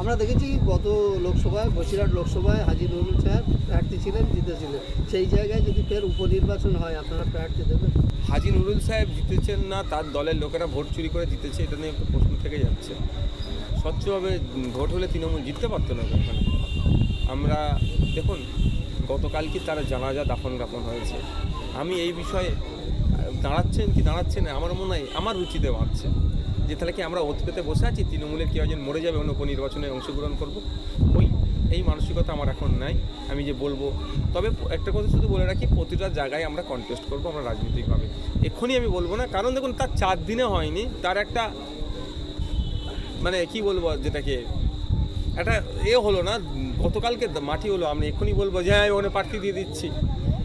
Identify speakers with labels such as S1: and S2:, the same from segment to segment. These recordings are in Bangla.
S1: আমরা দেখেছি গত লোকসভায়, বসিরহাট লোকসভায় হাজি নুরুল সাহেব প্রার্থী ছিলেন, জিতেছিলেন। সেই জায়গায় যদি ফের উপনির্বাচন হয়, আপনারা প্রার্থী দেবেন?
S2: হাজি নুরুল সাহেব জিতেছেন না, তার দলের লোকেরা ভোট চুরি করে জিতেছে, এটা নিয়ে একটা প্রশ্ন থেকে যাচ্ছে। স্বচ্ছভাবে ভোট হলে তৃণমূল জিততে পারতো না ওখানে আমরা, দেখুন, গতকালকে তারা জানাজা দাফন দাফন হয়েছে। আমি এই বিষয়ে দাঁড়াচ্ছেন কি দাঁড়াচ্ছেন আমার মনে হয়, আমার রুচিতে বাড়ছে যে তাহলে কি আমরা ওত পেতে বসে আছি? তৃণমূলের কেউ একজন মরে যাবে, অন্য উপনির্বাচনে অংশগ্রহণ করব? ওই, এই মানসিকতা আমার এখন নাই। আমি যে বলব, তবে একটা কথা শুধু বলে রাখি, প্রতিটা জায়গায় আমরা কন্টেস্ট করব, আমরা রাজনৈতিকভাবে। এক্ষুনি আমি বলব না, কারণ দেখুন, তার চার দিনে হয়নি, তার একটা মানে কি বলব, যেটাকে একটা এ হলো না, গতকালকে মাটি হলো, আমি এক্ষুনি বলব যে হ্যাঁ ওখানে প্রার্থী দিয়ে দিচ্ছি।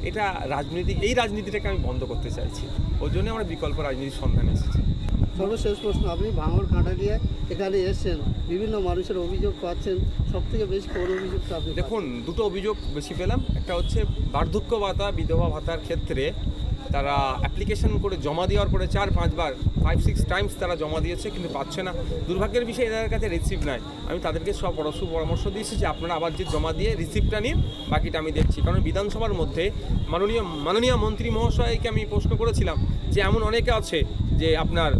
S2: এটা রাজনীতি, এই রাজনীতিটাকে আমি বন্ধ করতে চাইছি। ওই জন্য আমরা বিকল্প রাজনীতির সন্ধানে এসেছি।
S1: সর্বশেষ প্রশ্ন, আপনি ভাঙড় কাঁটালিয়ায় এখানে এসেছেন। বিভিন্ন মানুষের অভিযোগ পাচ্ছেন। সব থেকে বেশি কোন অভিযোগটা আপনি
S2: দেখুন, দুটো অভিযোগ বেশি পেলাম। একটা হচ্ছে, বার্ধক্য ভাতা, বিধবা ভাতার ক্ষেত্রে তারা অ্যাপ্লিকেশন করে জমা দেওয়ার পরে চার, পাঁচবার ফাইভ সিক্স টাইমস তারা জমা দিয়েছে, কিন্তু পাচ্ছে না। দুর্ভাগ্যের বিষয়ে, এদের কাছে রিসিভ নাই। আমি তাদেরকে সব পরশু পরামর্শ দিয়েছি যে, আপনারা আবার যে জমা দিয়ে রিসিপ্টটা নিন, বাকিটা আমি দেখছি। কারণ বিধানসভার মধ্যে মাননীয় মাননীয় মন্ত্রী মহাশয়কে আমি প্রশ্ন করেছিলাম যে, এমন অনেকে আছে যে, আপনার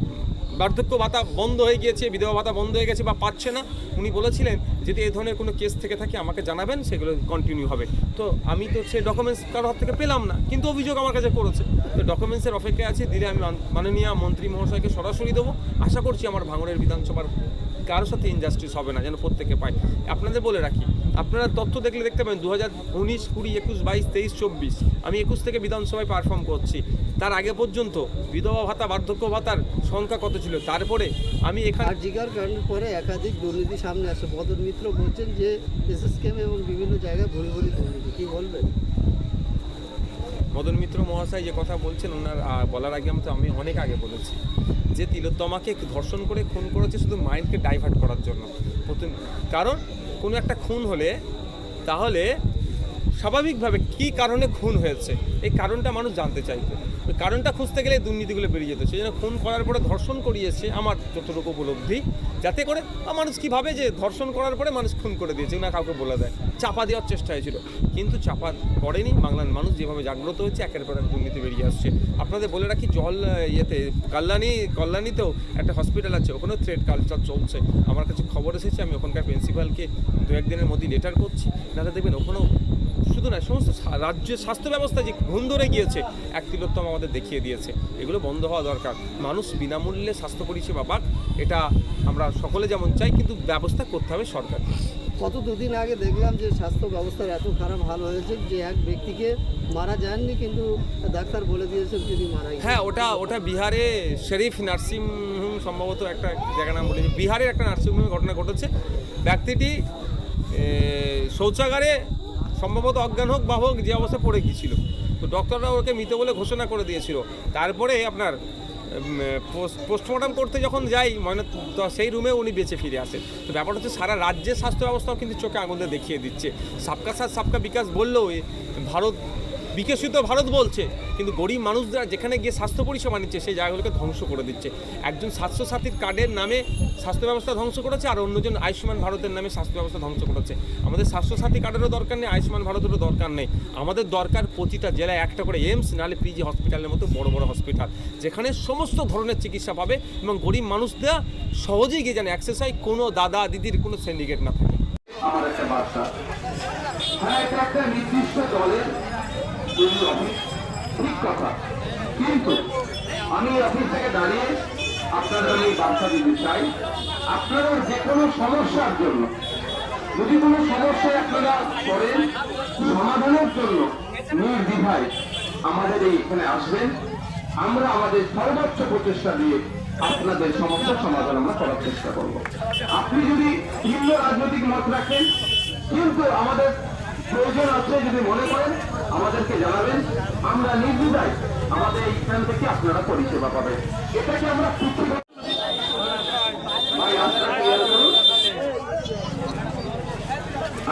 S2: বার্ধক্য ভাতা বন্ধ হয়ে গিয়েছে, বিধবা ভাতা বন্ধ হয়ে গেছে বা পাচ্ছে না, উনি বলেছিলেন যদি এই ধরনের কোনো কেস থেকে থাকে, আমাকে জানাবেন, সেগুলো কন্টিনিউ হবে। তো আমি তো সেই ডকুমেন্টস কারোর হাত থেকে পেলাম না, কিন্তু অভিযোগ আমার কাছে করেছে তো ডকুমেন্টসের অপেক্ষায় আছে, দিলে আমি মান- মাননীয় মন্ত্রী মহাশয়কে সরাসরি দেবো। আশা করছি আমার ভাঙড়ের বিধানসভার কারোর সাথে ইনজাস্টিস হবে না, যেন প্রত্যেকে পায়। আপনাদের বলে রাখি, আপনারা তথ্য দেখলে দেখতে পাবেন দু হাজার উনিশ, কুড়ি, একুশ, বাইশ, তেইশ, চব্বিশ, আমি একুশ থেকে বিধানসভায় পারফর্ম করছি। তার আগে পর্যন্ত বিধবা ভাতা বার্ধক্য ভাতার সংখ্যা কত ছিল? তারপরে আমি এখানে
S1: জিগার কারণের পরে একাধিক দুর্নীতি সামনে আসে। বদর মিত্র বলছেন যে এসএসকেম এবং বিভিন্ন জায়গায় ভুল ভুল দুর্নীতি। কি বলবেন?
S2: মদন মিত্র মহাশয় যে কথা বলছেন ওনার বলার আগে আমি তো আমি অনেক আগে বলেছি যে তিলোত্তমাকে ধর্ষণ করে খুন করেছে শুধু মাইন্ডকে ডাইভার্ট করার জন্য। প্রথম কারণ কোনো একটা খুন হলে তাহলে স্বাভাবিকভাবে কী কারণে খুন হয়েছে? এই কারণটা মানুষ জানতে চাইবে কারণটা খুঁজতে গেলে দুর্নীতিগুলো বেরিয়ে যেত। সেই জন্য খুন করার পরে ধর্ষণ করিয়েছে আমার যতটুকু উপলব্ধি। যাতে করে মানুষ কী ভাবে যে ধর্ষণ করার পরে মানুষ খুন করে দিয়েছে, না কাউকে বলে দেয়। চাপা দেওয়ার চেষ্টা হয়েছিল কিন্তু চাপা পড়েনি। বাংলার মানুষ যেভাবে জাগ্রত হয়েছে, একের পর এক দুর্নীতি বেরিয়ে আসছে। আপনাদের বলে রাখি, জল ইয়েতে কল্যাণী, কল্যাণীতেও একটা হসপিটাল আছে। ওখানেও থ্রেড কালচার চলছে। আমার কাছে খবর এসেছে, আমি ওখানকার প্রিন্সিপালকে দু একদিনের মধ্যে লেটার করছি। নাহলে দেখবেন ওখানেও শুধু না সমস্ত রাজ্যের স্বাস্থ্য ব্যবস্থা যে ঘুম ধরে গিয়েছে এক তিলোত্তম আমাদের দেখিয়ে দিয়েছে। এগুলো বন্ধ হওয়া দরকার। মানুষ বিনামূল্যে স্বাস্থ্য পরিষেবা পাক এটা আমরা সকলে যেমন চাই কিন্তু ব্যবস্থা করতে হবে সরকার।
S1: কত দুদিন আগে দেখলাম যে স্বাস্থ্য ব্যবস্থার এত খারাপ হাল হয়েছে যে এক ব্যক্তিকে মারা যাননি কিন্তু ডাক্তার বলে দিয়েছেন তিনি মারা
S2: হ্যাঁ ওটা ওটা বিহারে শরীফ নার্সিং হোম সম্ভবত একটা জায়গা নাম বলেছে। বিহারের একটা নার্সিং হোমে ঘটনা ঘটেছে। ব্যক্তিটি শৌচাগারে সম্ভবত অজ্ঞান হোক বা হোক, যে অবস্থায় পড়ে গিয়েছিল। তো ডক্টররা ওকে মৃত বলে ঘোষণা করে দিয়েছিল। তারপরে আপনার পোস্টমর্টম করতে যখন যাই মানে সেই রুমে উনি বেঁচে ফিরে আসে। তো ব্যাপার হচ্ছে সারা রাজ্যের স্বাস্থ্য ব্যবস্থাও কিন্তু চোখে আঙুলে দেখিয়ে দিচ্ছে। সাবকা সাথ সাবকা বিকাশ বললেও ভারত বিকশিত ভারত বলছে, কিন্তু গরিব মানুষরা যেখানে গিয়ে স্বাস্থ্য পরিষেবা নিচ্ছে, সেই জায়গাগুলোকে ধ্বংস করে দিচ্ছে। একজন স্বাস্থ্যসাথীর কার্ডের নামে স্বাস্থ্য ব্যবস্থা ধ্বংস করেছে, আর অন্যজন আয়ুষ্মান ভারতের নামে স্বাস্থ্য ব্যবস্থা ধ্বংস করেছে। আমাদের স্বাস্থ্যসাথী কার্ডেরও দরকার নেই, আয়ুষ্মান ভারতেরও দরকার নেই। আমাদের দরকার প্রতিটা জেলায় একটা করে এমস নাহলে পিজি হসপিটালের মতো বড় বড় হসপিটাল, যেখানে সমস্ত ধরনের চিকিৎসা পাবে এবং গরিব মানুষরা সহজেই গিয়ে জানে অ্যাক্সেস হয়, কোনো দাদা দিদির কোনো সিন্ডিকেট না থাকে।
S3: আমার একটা বার্তা। হ্যাঁ একটা নির্দিষ্ট দলের জন্য অফিস ঠিক কথা কিন্তু আমি অফিস থেকে দাঁড়িয়ে আপনাদের এই বার্তা দিতে চাই আপনাদের যে কোনো সমস্যার জন্য যদি কোনো সমস্যায় আপনারা করেন সমাধানের জন্য নির্দ্বিধায় আমাদের এই এখানে আসবেন আমরা আমাদের সর্বোচ্চ প্রচেষ্টা দিয়ে আপনাদের সমস্যার সমাধান আমরা করার চেষ্টা করব আপনি যদি ভিন্ন রাজনৈতিক মত রাখেন কিন্তু আমাদের প্রয়োজন আছে, যদি মনে করেন, আমাদেরকে জানাবেন। আমরা নির্দ্বিধায় আমাদের এইখান থেকে আপনারা পরিষেবা পাবেন। এটাকে আমরা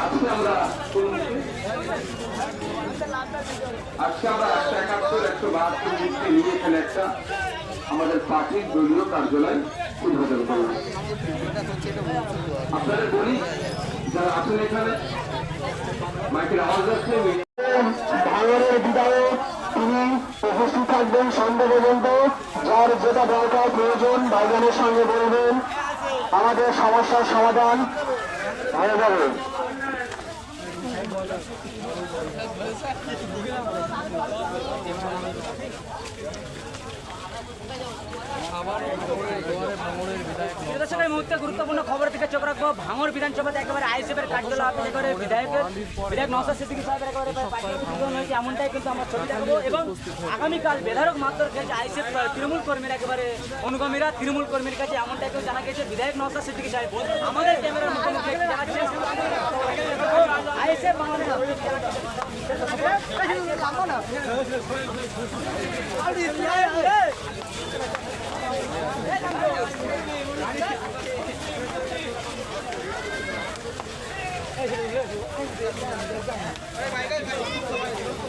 S3: আজকে আমরা আজকে আমরা একটা আমাদের পার্টির দলীয় কার্যালয়
S2: উদ্বোধন করলাম আপনাদের বলি, যারা আছেন এখানে আওয়াজ
S4: বিধায়ক, তিনি উপস্থিত থাকবেন সন্ধ্যা পর্যন্ত। যার যেটা দরকার প্রয়োজন ভাইজানের সঙ্গে বলবেন। আমাদের সমস্যার সমাধান হয়ে যাবে।
S5: গুরুত্বপূর্ণ খবর থেকে চোখ রাখব ভাঙর বিধানসভাতে একেবারে আইসিএফের কার্যালয় অফিস একেবারে বিধায়কের বিধায়ক নওসাদ সিদ্দিকী সাহেবের একেবারে হয়েছে এমনটাই কিন্তু আমরা ছবি দেখাবো এবং আগামীকাল বেধারক মাত্র খেলছে আইসিএফ তৃণমূল কর্মীরা একেবারে অনুগামীরা তৃণমূল কর্মীর কাছে এমনটাই কিন্তু জানা গেছে বিধায়ক নওসাদ সিদ্দিকী সাহেব আমাদের ক্যামেরার মুখোমুখি একটি জানাচ্ছেন আইসিএফ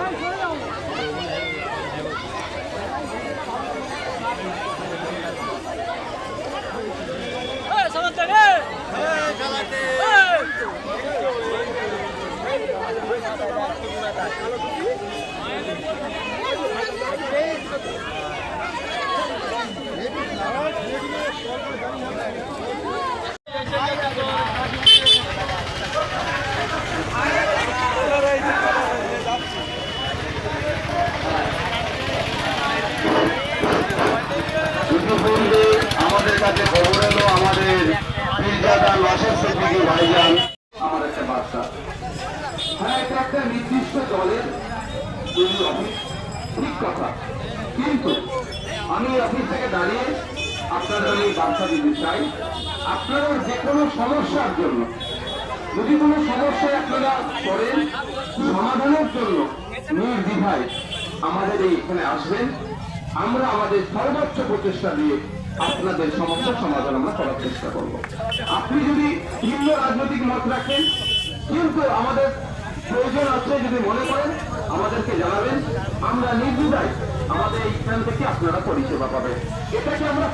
S5: বাংলাদেশ
S2: ইতিপূর্বে আমাদের কাছে খবর আমাদের পীরজাদা নশাদ সিদ্দিকী ভাইজান। আমার একটা বার্তা। হ্যাঁ এটা একটা নির্দিষ্ট ঠিক কথা। কিন্তু আমি অফিস থেকে দাঁড়িয়ে আপনাদের বার্তা দিতে চাই। আপনাদের যে কোনো সমস্যার জন্য, যদি কোনো সমস্যায় আপনারা করেন সমাধানের জন্য নির্দ্বিধায় আমাদের এই এখানে আসবেন। আমরা আমাদের সর্বোচ্চ প্রচেষ্টা দিয়ে আপনাদের সমস্যার সমাধান আমরা করার চেষ্টা করব। আপনি যদি ভিন্ন রাজনৈতিক মত রাখেন, কিন্তু আমাদের প্রয়োজন আছে যদি মনে করেন, আমাদেরকে জানাবেন। আমরা নির্দ্বিধায় আমাদের এইখান থেকে আপনারা পরিষেবা পাবেন। এটাকে আমরা